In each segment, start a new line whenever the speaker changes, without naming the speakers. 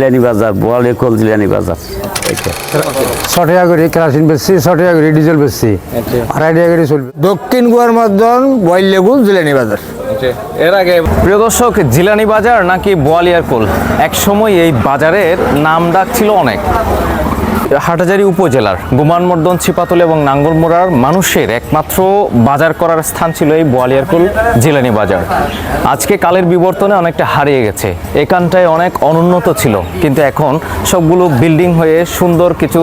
জিলানি বাজার বোয়ালে কল জিলানি বাজার।
ছ টাকা করে কেরাসিন বেচছি ছ টাকা করে ডিজেল বেচছি। আড়াই টাকা করে চলবে। দক্ষিণ গোয়ার মধ্যন বয়েল লেগুল জিলানি বাজার।
এর আগে প্রিয় দর্শক জিলানি বাজার নাকি বোয়ালিয়ার কোল? একসময় এই বাজারের নাম ডাক ছিল অনেক। হাটাজারি উপজেলার গুমানমর্দন, ছিপাতল এবং নাঙ্গলমোড়ার মানুষের একমাত্র বাজার করার স্থান ছিল এই বোয়ালিয়ারকুল জিলানি বাজার। আজকে কালের বিবর্তনে অনেকটা হারিয়ে গেছে। এখানটায় অনেক অনুন্নত ছিল, কিন্তু এখন সবগুলো বিল্ডিং হয়ে সুন্দর কিছু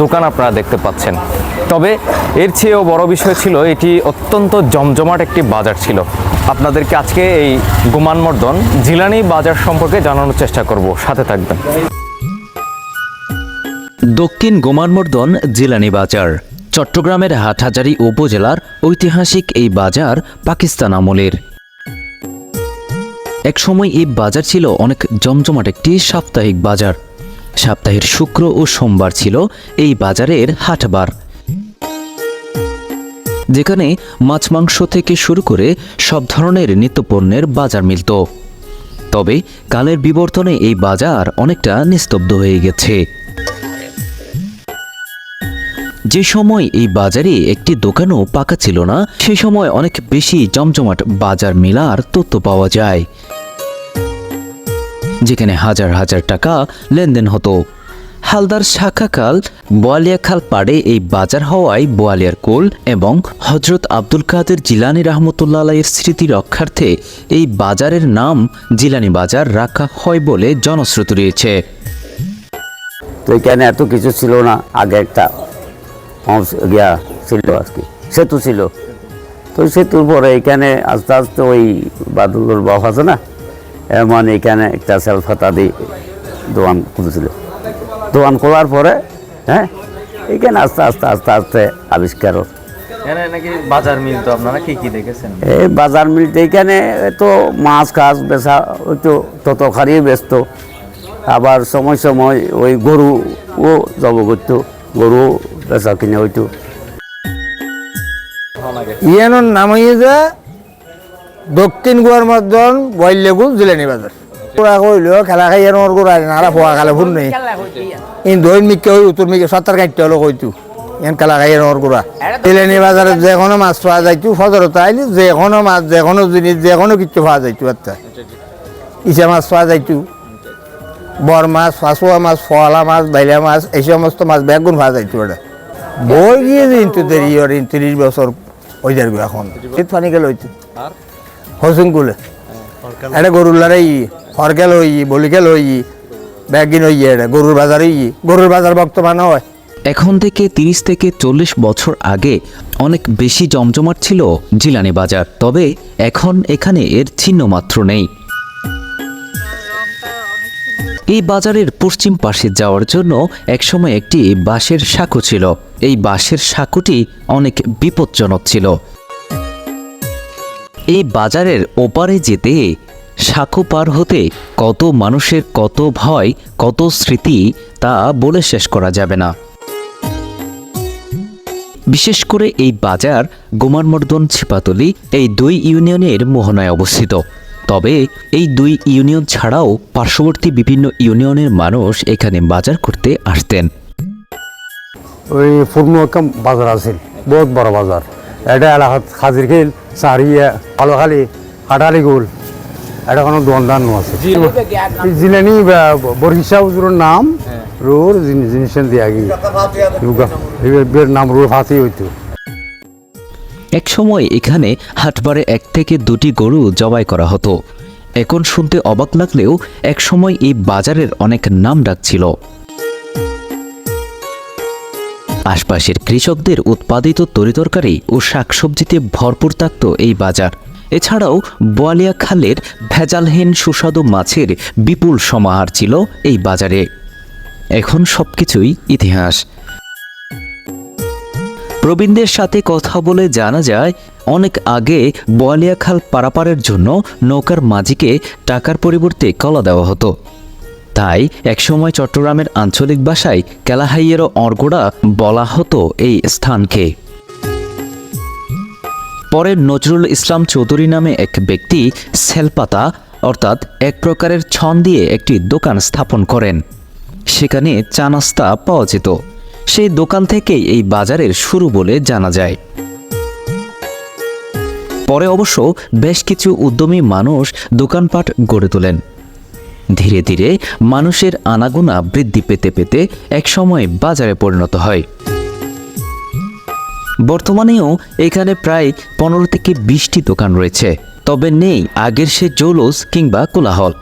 দোকান আপনারা দেখতে পাচ্ছেন। তবে এর চেয়েও বড় বিষয় ছিল, এটি অত্যন্ত জমজমাট একটি বাজার ছিল। আপনাদেরকে আজকে এই গুমানমর্দন জিলানি বাজার সম্পর্কে জানানোর চেষ্টা করব। সাথে থাকবেন।
দক্ষিণ গোমানমর্দন জিলানি বাজার, চট্টগ্রামের হাটহাজারী উপজেলার ঐতিহাসিক এই বাজার পাকিস্তান আমলের। একসময় এই বাজার ছিল অনেক জমজমাট একটি সাপ্তাহিক বাজার। সপ্তাহের শুক্র ও সোমবার ছিল এই বাজারের হাটবার। যেখানে মাছ মাংস থেকে শুরু করে সব ধরনের নিত্যপণ্যের বাজার মিলত। তবে কালের বিবর্তনে এই বাজার অনেকটা নিস্তব্ধ হয়ে গেছে। যে সময় এই বাজারে একটি দোকানও পাকা ছিল না, সে সময় অনেক বেশি জমজমাট বাজার মেলার তথ্য পাওয়া যায়। যেখানে হাজার হাজার টাকা লেনদেন হতো। হালদার শাখাখাল বোয়ালিয়াখাল পাড়ে এই বাজার হওয়ায় বোয়ালিয়ার কোল এবং হজরত আব্দুল কাদের জিলানি রহমতুল্লাহ আলাইয়ের স্মৃতি রক্ষার্থে এই বাজারের নাম জিলানি বাজার রাখা হয় বলে জনশ্রুতি রয়েছে।
তো এখানে এত কিছু ছিল না, আগে একটা গিয়া ছিল আর কি সেতু ছিল। তো সেতুর পরে এখানে আস্তে আস্তে ওই বাদুল্লোর বাপ আছে না এমন এখানে একটা সেলফাতা দিয়ে দোকান খুলেছিল। দোকান খোলার পরে হ্যাঁ এখানে আস্তে আস্তে আস্তে আস্তে আবিষ্কার
বাজার মিলতো আপনারা কি কি দেখেছেন?
এই বাজার মিলতে এখানে তো মাছ খাস বেচা ওই তো তত খারিয়ে ব্যস্ত। আবার সময় সময় ওই গরু ও জব করতো গরু বেচা কিনে
ইয়ানোর নাম হয়ে যে দক্ষিণ গোয়ার মধ্যন বয়েল লেগুল জিলানি বাজার। ওরা কইল, খেলা খাই ইয়ানোর গোড়া নারা ফোয়া খেলা ফুন নেই। ইন দৈন মিকে হই, উত্তর মিকে সত্তর কাটতে হলো কইতু, ইয়ান খেলা খাই ইয়ানোর গোড়া জিলানি বাজারে যে কোনো মাছ পাওয়া যাইতু ফজরত আইলি যে কোনো মাছ, যে কোনো জিনিস, যে কোনো কিছু পাওয়া যাইতু আচ্ছা। ইচা মাছ পাওয়া যাইতু। বর মাছ ফাঁসুয়া মাছ, ফলা মাছ, বাইলা মাছ, এই সমস্ত মাছ বেগুন পাওয়া যাইতু এটা বই গিয়ে কিন্তু দেরি ওর ইন তিরিশ বছর ওই যাবে এখন। শীত পানি গেল হইতো হসুন গুলে এটা গরুর লড়াই হরগেল হই বলিগেল হই ব্যাগিন হই এটা গরুর বাজার হই গরুর বাজার বর্তমান হয়।
এখন থেকে ৩০ থেকে চল্লিশ বছর আগে অনেক বেশি জমজমাট ছিল জিলানি বাজার তবে এখন এখানে এর চিহ্ন মাত্র নেই। এই বাজারের পশ্চিম পাশে যাওয়ার জন্য একসময় একটি বাঁশের সাঁকো ছিল। এই বাঁশের সাঁকোটি অনেক বিপজ্জনক ছিল। এই বাজারের ওপারে যেতে সাঁকো পার হতে কত মানুষের কত ভয়, কত স্মৃতি তা বলে শেষ করা যাবে না। বিশেষ করে এই বাজার গোমারমর্দন ছিপাতলি এই দুই ইউনিয়নের মোহনায় অবস্থিত। তবে এই দুই ইউনিয়ন ছাড়াও পার্শ্ববর্তী বিভিন্ন ইউনিয়নের মানুষ এখানে বাজার করতে আসতেন।
ওই ফুরমু একটা বাজার আছে। বহুত বড় বাজার। এটা এলাকাত হাজির খেল সারিয়া আলোখালি হাটালি গোল। এটা কোনো দোকানদার নো আছে জিলানি বরিশা হুজুরের নাম রোর জিনিস দিয়া গিয়ে নাম রোর ফাঁসি হইতো।
একসময় এখানে হাটবারে এক থেকে দুটি গরু জবাই করা হতো। এখন শুনতে অবাক লাগলেও এক সময় এই বাজারের অনেক নাম ডাক ছিল আশপাশের কৃষকদের উৎপাদিত তরিতরকারি ও শাকসবজিতে ভরপুর থাকত এই বাজার। এছাড়াও বোয়ালিয়া খালের ভেজালহীন সুস্বাদু মাছের বিপুল সমাহার ছিল এই বাজারে। এখন সবকিছুই ইতিহাস। প্রবীণদের সাথে কথা বলে জানা যায়, অনেক আগে বোয়ালিয়াখাল পারাপারের জন্য নৌকার মাঝিকে টাকার পরিবর্তে কলা দেওয়া হতো। তাই একসময় চট্টগ্রামের আঞ্চলিক ভাষায় কেলাহাইয়েরও অর্গোড়া বলা হতো এই স্থানকে। পরে নজরুল ইসলাম চৌধুরী নামে এক ব্যক্তি সেলপাতা, অর্থাৎ এক প্রকারের ছন দিয়ে একটি দোকান স্থাপন করেন। সেখানে চা নাস্তা পাওয়া যেত। সেই দোকান থেকেই এই বাজারের শুরু বলে জানা যায়। পরে অবশ্য বেশ কিছু উদ্যমী মানুষ দোকানপাট গড়ে তোলেন। ধীরে ধীরে মানুষের আনাগোনা বৃদ্ধি পেতে পেতে একসময় বাজারে পরিণত হয়। বর্তমানেও এখানে প্রায় পনেরো থেকে বিশটি দোকান রয়েছে, তবে নেই আগের সে জৌলস কিংবা কোলাহল।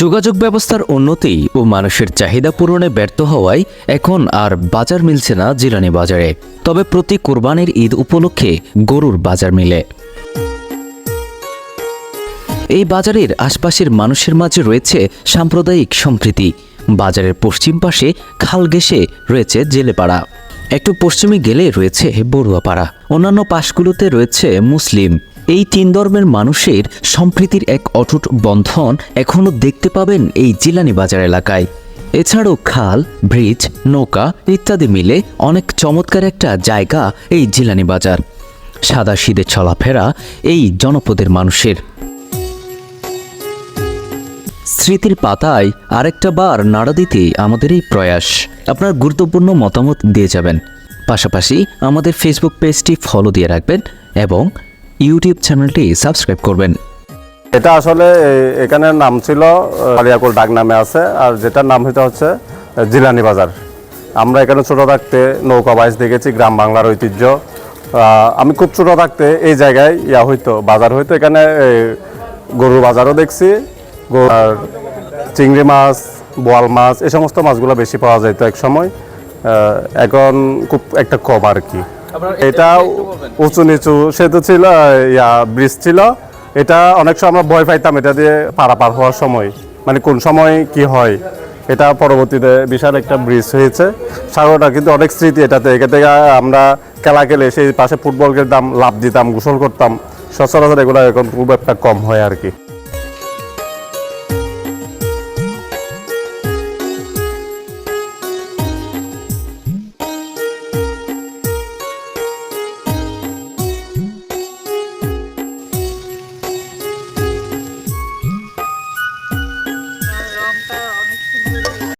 যোগাযোগ ব্যবস্থার উন্নতি ও মানুষের চাহিদা পূরণে ব্যর্থ হওয়ায় এখন আর বাজার মিলছে না জিরানি বাজারে, তবে প্রতি কোরবানির ঈদ উপলক্ষে গরুর বাজার মিলে। এই বাজারের আশপাশের মানুষের মাঝে রয়েছে সাম্প্রদায়িক সম্প্রীতি। বাজারের পশ্চিম পাশে খাল ঘেঁষে রয়েছে জেলেপাড়া। একটু পশ্চিমে গেলে রয়েছে বড়ুয়াপাড়া। অন্যান্য পাশগুলোতে রয়েছে মুসলিম। এই তিন ধর্মের মানুষের সম্প্রীতির এক অটুট বন্ধন এখনও দেখতে পাবেন এই জিলানি বাজার এলাকায়। এছাড়াও খাল, ব্রিজ, নৌকা ইত্যাদি মিলে অনেক চমৎকার একটা জায়গা এই জিলানি বাজার। সাদা শীতে চলাফেরা এই জনপদের মানুষের। স্মৃতির পাতায় আরেকটা বার নাড়া দিতে আমাদের এই প্রয়াস। আপনার গুরুত্বপূর্ণ মতামত দিয়ে যাবেন। পাশাপাশি আমাদের ফেসবুক পেজটি ফলো দিয়ে রাখবেন এবং ইউটিউব চ্যানেলটি সাবস্ক্রাইব করবেন।
এটা আসলে এখানে নাম ছিল কালিয়াকুল ডাক নামে আছে, আর যেটার নাম হইতে হচ্ছে জিলানি বাজার। আমরা এখানে ছোট থাকতে নৌকা বাইশ দেখেছি, গ্রাম বাংলার ঐতিহ্য। আমি খুব ছোট থাকতে এই জায়গায় ইয়া হইতো, বাজার হইতো। এখানে গরুর বাজারও দেখছি আর চিংড়ি মাছ বোয়াল মাছ এই সমস্ত মাছগুলো বেশি পাওয়া যেত এক সময়। এখন খুব একটা কম আর কি। এটা উঁচু নিচু সেতু ছিল ইয়া ব্রিজ ছিল। এটা অনেক সময় আমরা ভয় পাইতাম এটা দিয়ে পারাপার হওয়ার সময়। মানে কোন সময় কি হয় এটা পরবর্তীতে বিশাল একটা ব্রিজ হয়েছে। সাগরটা কিন্তু অনেক স্মৃতি এটাতে এখান থেকে আমরা খেলা খেলে সেই পাশে ফুটবল খেলতাম লাভ দিতাম গোসল করতাম। সচরাচর এগুলো এখন খুব একটা কম হয় আর কি।